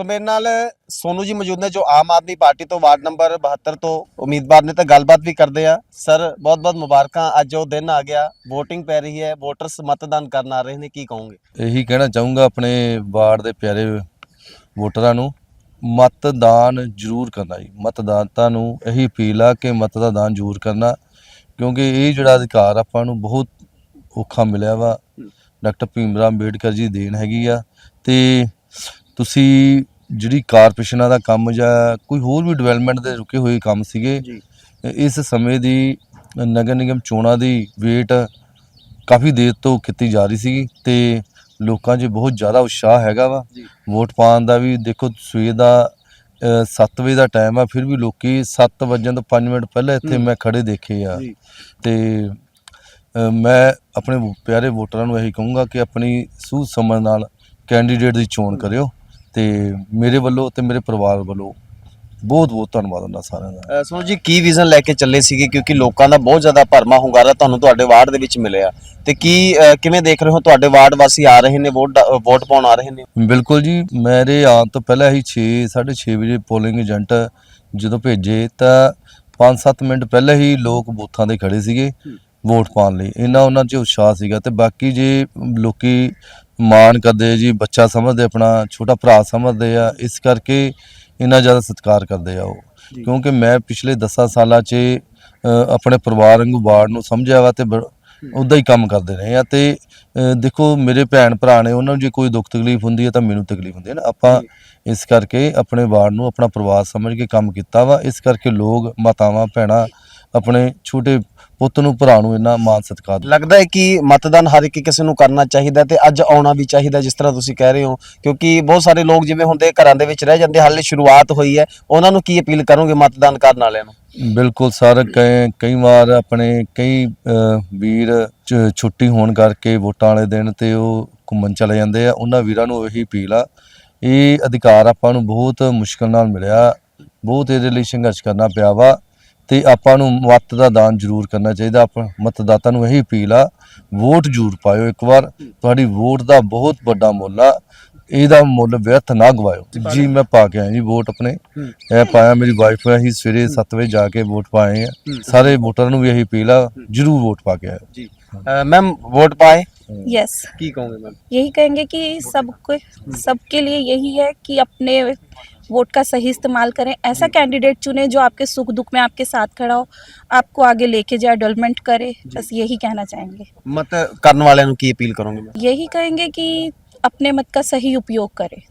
ਸੋ ਮੇਰੇ ਨਾਲ ਸੋਨੂ ਜੀ ਮੌਜੂਦ ਨੇ, ਜੋ ਆਮ ਆਦਮੀ ਪਾਰਟੀ ਤੋਂ ਵਾਰਡ ਨੰਬਰ 72 ਤੋਂ ਉਮੀਦਵਾਰ ਨੇ, ਤਾਂ ਗੱਲਬਾਤ ਵੀ ਕਰਦੇ ਆ। ਸਰ, ਬਹੁਤ-ਬਹੁਤ ਮੁਬਾਰਕਾਂ, ਅੱਜ ਉਹ ਦਿਨ ਆ ਗਿਆ, VOTING ਪੈ ਰਹੀ ਹੈ ਵੋਟਰਸ ਮਤਦਾਨ ਕਰਨ ਆ ਰਹੇ ਨੇ, ਕੀ ਕਹੋਗੇ? ਇਹੀ ਕਹਿਣਾ ਚਾਹੂੰਗਾ ਆਪਣੇ ਵਾਰਡ ਦੇ ਪਿਆਰੇ ਵੋਟਰਾਂ ਨੂੰ, ਮਤਦਾਨ ਜ਼ਰੂਰ ਕਰਨਾ ਜੀ। ਮਤਦਾਤਾ ਨੂੰ ਇਹੀ ਅਪੀਲ ਆ ਕਿ ਮਤ ਦਾ ਦਾਨ ਜ਼ਰੂਰ ਕਰਨਾ, ਕਿਉਂਕਿ ਇਹ ਜਿਹੜਾ ਅਧਿਕਾਰ ਆਪਾਂ ਨੂੰ ਬਹੁਤ ਔਖਾ ਮਿਲਿਆ ਵਾ। ਡਾਕਟਰ ਭੀਮ ਰਾਓ ਅੰਬੇਡਕਰ ਜੀ ਦੇਣ ਹੈਗੀ ਆ, ਤੇ ਤੁਸੀਂ ਜਿਹੜੀ ਕਾਰਪੋਰੇਸ਼ਨਾਂ ਦਾ ਕੰਮ ਜਾਂ ਕੋਈ ਹੋਰ ਵੀ ਡਿਵੈਲਪਮੈਂਟ ਦੇ ਰੁਕੇ ਹੋਏ ਕੰਮ ਸੀਗੇ ਇਸ ਸਮੇਂ ਦੀ ਨਗਰ ਨਿਗਮ ਚੋਣਾਂ ਦੀ ਵੇਟ ਕਾਫੀ ਦੇਰ ਤੋਂ ਕੀਤੀ ਜਾ ਰਹੀ ਸੀ ਤੇ ਲੋਕਾਂ 'ਚ ਬਹੁਤ ਜ਼ਿਆਦਾ ਉਤਸ਼ਾਹ ਹੈਗਾ ਵਾ। ਵੋਟ ਪਾਉਣ ਦਾ ਵੀ ਦੇਖੋ ਸਵੇਰ ਦਾ 7 ਵਜੇ ਦਾ ਟਾਈਮ ਆ ਫਿਰ ਵੀ ਲੋਕੀ 7 ਵਜੇ ਤੋਂ 5 ਮਿੰਟ ਪਹਿਲਾਂ ਇੱਥੇ। ਮੈਂ ਖੜੇ ਦੇਖੇ ਆ। ਤੇ ਮੈਂ ਆਪਣੇ ਪਿਆਰੇ ਵੋਟਰਾਂ ਨੂੰ ਇਹੀ ਕਹੂੰਗਾ ਕਿ ਆਪਣੀ ਸੂਝ ਸਮਝ ਨਾਲ ਕੈਂਡੀਡੇਟ ਦੀ ਚੋਣ ਕਰਿਓ। ਤੇ ਮੇਰੇ ਵੱਲੋਂ ਤੇ ਮੇਰੇ ਪਰਿਵਾਰ ਵੱਲੋਂ ਬਹੁਤ ਬਹੁਤ ਧੰਨਵਾਦ ਉਹਨਾਂ ਸਾਰਿਆਂ ਦਾ। ਅ, ਜੀ ਕੀ ਵਿਜ਼ਨ ਲੈ ਕੇ ਚੱਲੇ ਸੀਗੇ? ਕਿਉਂਕਿ ਲੋਕਾਂ ਦਾ ਬਹੁਤ ਜ਼ਿਆਦਾ ਭਰਮਾ ਹੁੰਗਾਰਾ ਤੁਹਾਨੂੰ ਤੁਹਾਡੇ ਵਾਰਡ ਦੇ ਵਿੱਚ ਮਿਲਿਆ। ਤੇ ਕੀ ਅ, ਕਿਵੇਂ ਦੇਖ ਰਹੇ ਹੋ? ਤੁਹਾਡੇ ਵਾਰਡ ਵਾਸੀ ਆ ਰਹੇ ਨੇ ਵੋਟ ਡਾ- ਵੋਟ ਪਾਉਣ ਆ ਰਹੇ ਨੇ? ਬਿਲਕੁਲ ਜੀ ਮੇਰੇ ਆਉਣ ਤੋਂ ਪਹਿਲਾਂ ਹੀ 6 6:30 ਵਜੇ ਪੋਲਿੰਗ ਏਜੰਟ ਜਦੋਂ ਭੇਜੇ ਤਾਂ 5-7 ਮਿੰਟ ਪਹਿਲਾਂ ਹੀ ਲੋਕ ਬੂਥਾਂ ਤੇ ਖੜੇ ਸੀਗੇ। ਹੂੰ। ਵੋਟ ਪਾਉਣ ਲਈ। ਇਹਨਾਂ ਉਹਨਾਂ 'ਚ ਉਤਸ਼ਾਹ ਸੀਗਾ ਤੇ ਬਾਕੀ ਜੇ ਲੋਕੀ ਮਾਣ ਕਰਦੇ ਜੀ ਬੱਚਾ ਸਮਝਦੇ ਆਪਣਾ ਛੋਟਾ ਭਰਾ ਸਮਝਦੇ ਆ ਇਸ ਕਰਕੇ ਇੰਨਾ ਜ਼ਿਆਦਾ ਸਤਿਕਾਰ ਕਰਦੇ ਆ ਉਹ। ਕਿਉਂਕਿ ਮੈਂ ਪਿਛਲੇ 10 ਸਾਲਾਂ 'ਚ ਆਪਣੇ ਪਰਿਵਾਰ ਵਾਂਗੂ ਵਾਰਡ ਨੂੰ ਸਮਝਿਆ ਵਾ ਤੇ ਉਦਾਂ ਹੀ ਕੰਮ ਕਰਦੇ ਰਹੇ ਆ ਤੇ ਦੇਖੋ ਮੇਰੇ ਭੈਣ ਭਰਾ ਨੇ ਉਹਨਾਂ ਨੂੰ ਜੇ ਕੋਈ ਦੁੱਖ ਤਕਲੀਫ ਹੁੰਦੀ ਹੈ ਤਾਂ ਮੈਨੂੰ ਤਕਲੀਫ ਹੁੰਦੀ ਹੈ ਨਾ। ਆਪਾਂ ਇਸ ਕਰਕੇ ਆਪਣੇ ਵਾਰਡ ਨੂੰ ਆਪਣਾ ਪਰਿਵਾਰ ਸਮਝ ਕੇ ਕੰਮ ਕੀਤਾ ਵਾ। ਇਸ ਕਰਕੇ ਲੋਕ ਮਾਤਾਵਾਂ ਭੈਣਾਂ ਆਪਣੇ ਛੋਟੇ ਪੁੱਤ ਨੂੰ ਭਰਾ ਨੂੰ ਇੰਨਾ ਮਾਨ ਸਤਿਕਾਰ। ਲੱਗਦਾ ਹੈ ਕਿ ਮਤਦਾਨ ਹਰ ਇੱਕ ਕਿਸੇ ਨੂੰ ਕਰਨਾ ਚਾਹੀਦਾ ਤੇ ਅੱਜ ਆਉਣਾ ਵੀ ਚਾਹੀਦਾ ਜਿਸ ਤਰ੍ਹਾਂ ਤੁਸੀਂ ਕਹਿ ਰਹੇ ਹੋ। ਕਿਉਂਕਿ ਬਹੁਤ ਸਾਰੇ ਲੋਕ ਜਿਵੇਂ ਹੁੰਦੇ ਘਰਾਂ ਦੇ ਵਿੱਚ ਰਹਿ ਜਾਂਦੇ ਹਾਲੇ ਸ਼ੁਰੂਆਤ ਹੋਈ ਹੈ। ਉਹਨਾਂ ਨੂੰ ਕੀ ਅਪੀਲ ਕਰੋਗੇ ਮਤਦਾਨ ਕਰਨ ਵਾਲਿਆਂ ਨੂੰ? ਬਿਲਕੁਲ ਸਰ ਕਈ ਕਈ ਵਾਰ ਆਪਣੇ ਕਈ ਵੀਰ ਛੁੱਟੀ ਹੋਣ ਕਰਕੇ ਵੋਟਾਂ ਵਾਲੇ ਦਿਨ ਤੇ ਉਹ ਘੁੰਮਣ ਚਲੇ ਜਾਂਦੇ ਆ। ਉਹਨਾਂ ਵੀਰਾਂ ਨੂੰ ਇਹੀ ਅਪੀਲ ਆ। ਇਹ ਅਧਿਕਾਰ ਆਪਾਂ ਨੂੰ ਬਹੁਤ ਮੁਸ਼ਕਲ ਨਾਲ ਮਿਲਿਆ। ਬਹੁਤ ਇਹਦੇ ਲਈ ਸੰਘਰਸ਼ ਕਰਨਾ ਪਿਆ ਵਾ। ਤੇ ਆਪਾਂ ਨੂੰ ਮਤ ਦਾ ਦਾਨ ਜ਼ਰੂਰ ਕਰਨਾ ਚਾਹੀਦਾ ਆਪਾਂ ਮਤਦਾਤਾ ਨੂੰ ਇਹੀ ਅਪੀਲ ਆ ਵੋਟ ਜ਼ਰੂਰ ਪਾਇਓ ਇੱਕ ਵਾਰ ਤੁਹਾਡੀ ਵੋਟ ਦਾ ਬਹੁਤ ਵੱਡਾ ਮੁੱਲ ਆ ਇਹਦਾ ਮੁੱਲ ਵਿਅਰਥ ਨਾ ਗਵਾਇਓ ਜੀ ਮੈਂ ਪਾ ਕੇ ਆਇਆ ਜੀ ਵੋਟ ਆਪਣੇ ਇਹ ਪਾਇਆ ਮੇਰੀ ਵਾਈਫ ਹੈ ਅਸੀਂ ਸਵੇਰੇ 7 ਵਜੇ ਜਾ ਕੇ ਵੋਟ ਪਾਏ ਆ ਸਾਰੇ ਵੋਟਰਾਂ ਨੂੰ ਵੀ ਇਹੀ ਅਪੀਲ ਆ ਜਰੂਰ ਵੋਟ ਪਾ ਕੇ ਆਇਓ ਜੀ ਮੈਮ ਵੋਟ ਪਾਏ यस ਕੀ ਕਹੋਗੇ ਮੈਮ यही कहेंगे कि सबको सबके लिए यही है कि अपने वोट का सही इस्तेमाल करें। ऐसा कैंडिडेट चुने जो आपके सुख दुख में आपके साथ खड़ा हो। आपको आगे लेके जाए डेवलपमेंट करे। बस यही कहना चाहेंगे। मत करने वाले की अपील करूँगी? यही कहेंगे कि अपने मत का सही उपयोग करें।